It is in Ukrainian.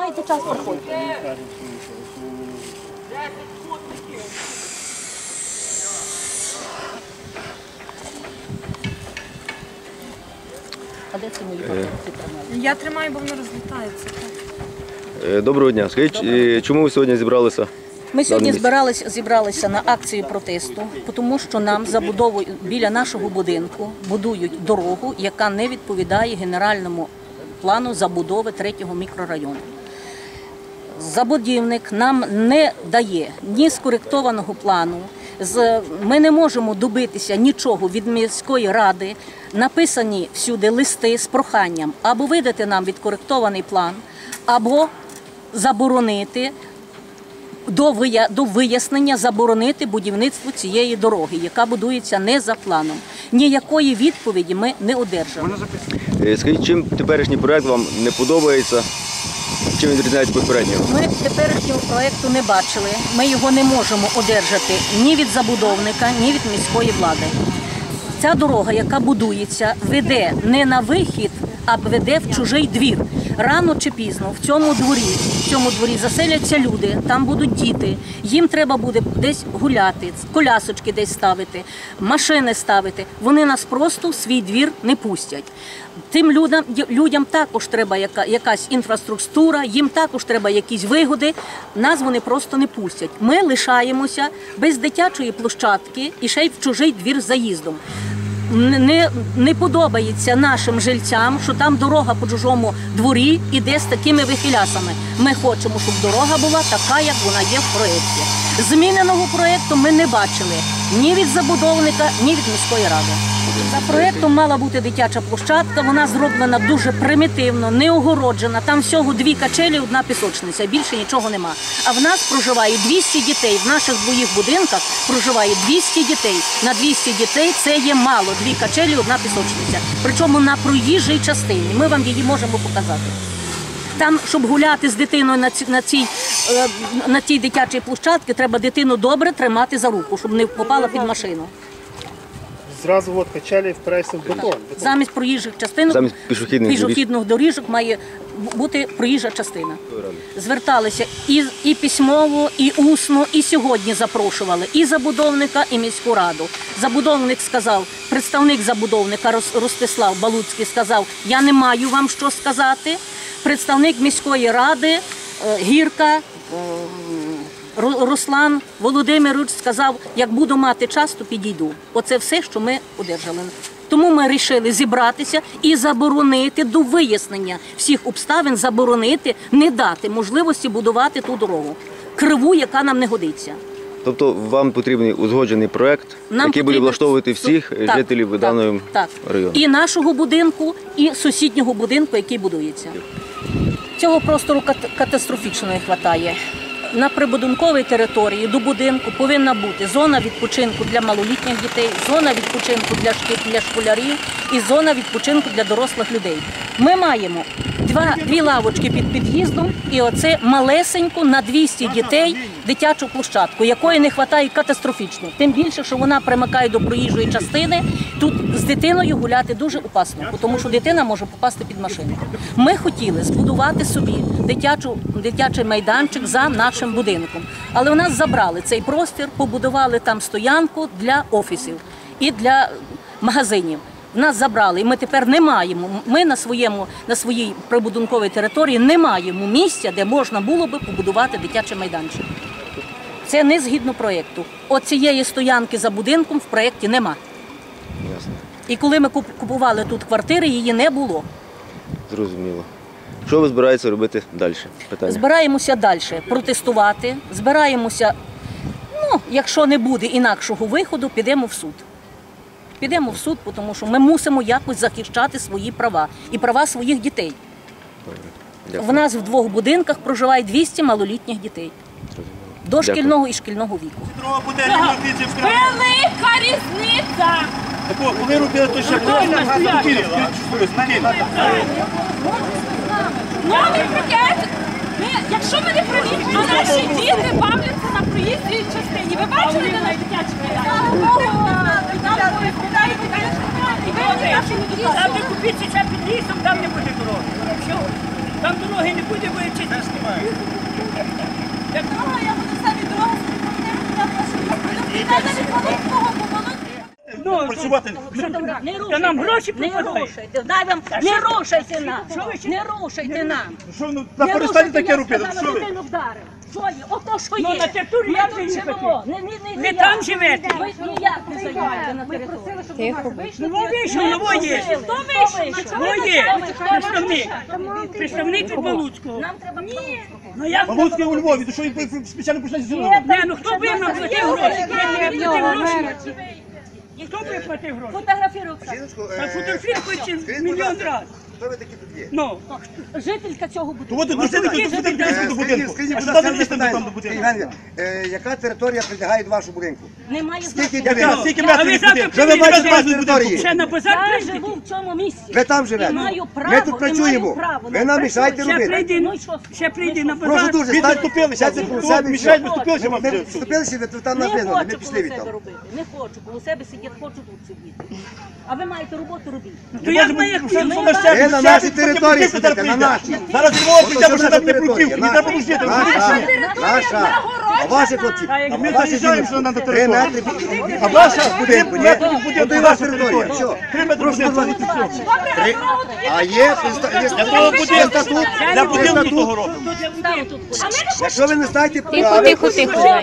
Маєте час проходити. А де це мої папірці тримали? Я тримаю, бо воно розлітається. Е, Доброго дня. Скажіть, е, чому ви сьогодні зібралися? Ми сьогодні місці. збиралися, зібралися на акцію протесту, тому що нам забудовують біля нашого будинку будують дорогу, яка не відповідає генеральному плану забудови третього мікрорайону. Забудівник нам не дає ні скоректованого плану. Ми не можемо добитися нічого від міської ради. Написані всюди листи з проханням або видати нам відкоректований план, або заборонити до вия- до вияснення заборонити будівництво цієї дороги, яка будується не за планом. Ніякої відповіді ми не одержали. Е, Скажіть, чим теперішній проект вам не подобається? Чим відрізняється від попереднього? Ми теперішнього проекту не бачили. Ми його не можемо одержати ні від забудовника, ні від міської влади. Ця дорога, яка будується, веде не на вихід, а веде в чужий двір. Рано чи пізно в цьому дворі, в цьому дворі заселяться люди, там будуть діти. Їм треба буде десь гуляти, колясочки десь ставити, машини ставити. Вони нас просто в свій двір не пустять. Тим людям, людям також треба яка, якась інфраструктура, їм також треба якісь вигоди. Нас вони просто не пустять. Ми лишаємося без дитячої площадки і ще й в чужий двір заїздом. Не, не подобається нашим жильцям, що там дорога по чужому дворі іде з такими вихилясами. Ми хочемо, щоб дорога була така, як вона є в проєкті. Зміненого проєкту ми не бачили ні від забудовника, ні від міської ради. За проєктом мала бути дитяча площадка. Вона зроблена дуже примітивно, не огороджена. Там всього дві качелі, одна пісочниця. Більше нічого нема. А в нас проживає 200 дітей. В наших двоїх будинках проживає 200 дітей. На 200 дітей це є мало. Дві качелі, одна пісочниця. Причому на проїжджій частині. Ми вам її можемо показати. Там, щоб гуляти з дитиною на ці- на цій е, на цій дитячій площадці, треба дитину добре тримати за руку, щоб не попала під машину. Зразу от качелі впирайся в бетон. Замість проїжджих частин Замість пішохідних пішохідних доріжок має бути проїжджа частина. Зверталися і, і письмово, і усно, і сьогодні запрошували і забудовника, і міську раду. Забудовник сказав, представник забудовника Рос- Ростислав Балуцький сказав: Я не маю вам що сказати. Представник міської ради е, Гірка. Ру- Руслан Володимирович сказав, як буду мати час, то підійду. Оце все, що ми одержали. Тому ми вирішили зібратися і заборонити до вияснення всіх обставин, заборонити, не дати можливості будувати ту дорогу, криву, яка нам не годиться. Тобто вам потрібний узгоджений проект, Нам який буде влаштовувати всіх Так, жителів так, даного так. району. І нашого будинку, і сусіднього будинку, який будується. Цього простору кат- катастрофічно не вистачає. На прибудинковій території до будинку повинна бути зона відпочинку для малолітніх дітей, зона відпочинку для шки- для школярів і зона відпочинку для дорослих людей. Ми маємо два, дві лавочки під під'їздом і оце малесеньку на 200 дітей дитячу площадку, якої не вистачає катастрофічно. Тим більше, що вона примикає до проїжджої частини. Тут з дитиною гуляти дуже опасно, тому що дитина може попасти під машину. Ми хотіли збудувати собі дитячу, дитячий майданчик за нашим будинком, але у нас забрали цей простір, побудували там стоянку для офісів і для магазинів. В нас забрали, і ми тепер не маємо. Ми на своєму на своїй прибудинковій території не маємо місця, де можна було би побудувати дитячий майданчик. Це не згідно проєкту. Оцієї стоянки за будинком в проєкті нема. Ясно. І коли ми купували тут квартири, її не було. Зрозуміло. Що ви збираєтеся робити далі? Питання. Збираємося далі протестувати, збираємося. Ну, якщо не буде інакшого виходу, підемо в суд. Підемо в суд, тому що ми мусимо якось захищати свої права і права своїх дітей. Дякую. В нас в двох будинках проживає 200 малолітніх дітей до шкільного і шкільного віку. Велика різниця! Коли робили, то ще Новий пакет! Ми, якщо ми не праві, то наші діти бавляться на проїзній частині. Ви бачили, де на дитячі Завтра купіться ця під лісом, там не буде дороги. Там дороги не буде, бо я чисто знімаю. Дорога, я буду самі дороги, Ну, працювати. Ну, ну, ну, та нам гроші пропадає. Не рушайте нам. Не рушайте нам. Що ви перестаньте таке робити? Що ви? Що є? Ото що є. Ну, на території я вже не. Не, не, не, Ви там живете. Ви ніяк не займаєте на території. Ну, вийшов, ну, во є. Хто вийшов? Во є. Представник. Представник від Балуцького. Нам треба Ну як? Балуцький у Львові, то що він спеціально почне зі Ні, ну хто би нам платив гроші? Хто би платив гроші? Хто би платив гроші? Фотографіруйся. Та мільйон разів. Хто ви такі тут є? Ну, Жителька цього будинку. от тут тут сидить близько до будинку. Скажіть, будь ласка, не там до будинку? Е, яка територія прилягає до вашого будинку? Немає Скільки значення. йде? Скільки А метрів ви від завтра будинку? Що ви приїдете бачите Метрів з території? ще на базар Я прийдете? живу в цьому місці. Ви там живете. І маю право, Ми тут і працюємо. маю право. Ви нам мішаєте Ще робити. прийди, Ну і що? ще прийди на Прошу базар. дуже, Він стань- відступилися, сядьте тут себе мішають, відступилися вам. Ми вступилися, ви тут там нас Не визнали, ми хочу пішли від себе там. робити. Не хочу. Коло себе сидіти, хочу тут сидіти. А ви маєте роботу робіть. То як ми як Що ми? на Ви на нашій території сидите, на нашій. Зараз Львова прийде, бо там не територія, не треба наша. Наша, наша. А ваші хлопці? А ми заїжджаємо, що на Три територію. А ваша будинку, ні? і ваша територія. Три метри будинку. А є статут. Для будинку того року. Якщо ви не знаєте, Тихо, тихо, тихо.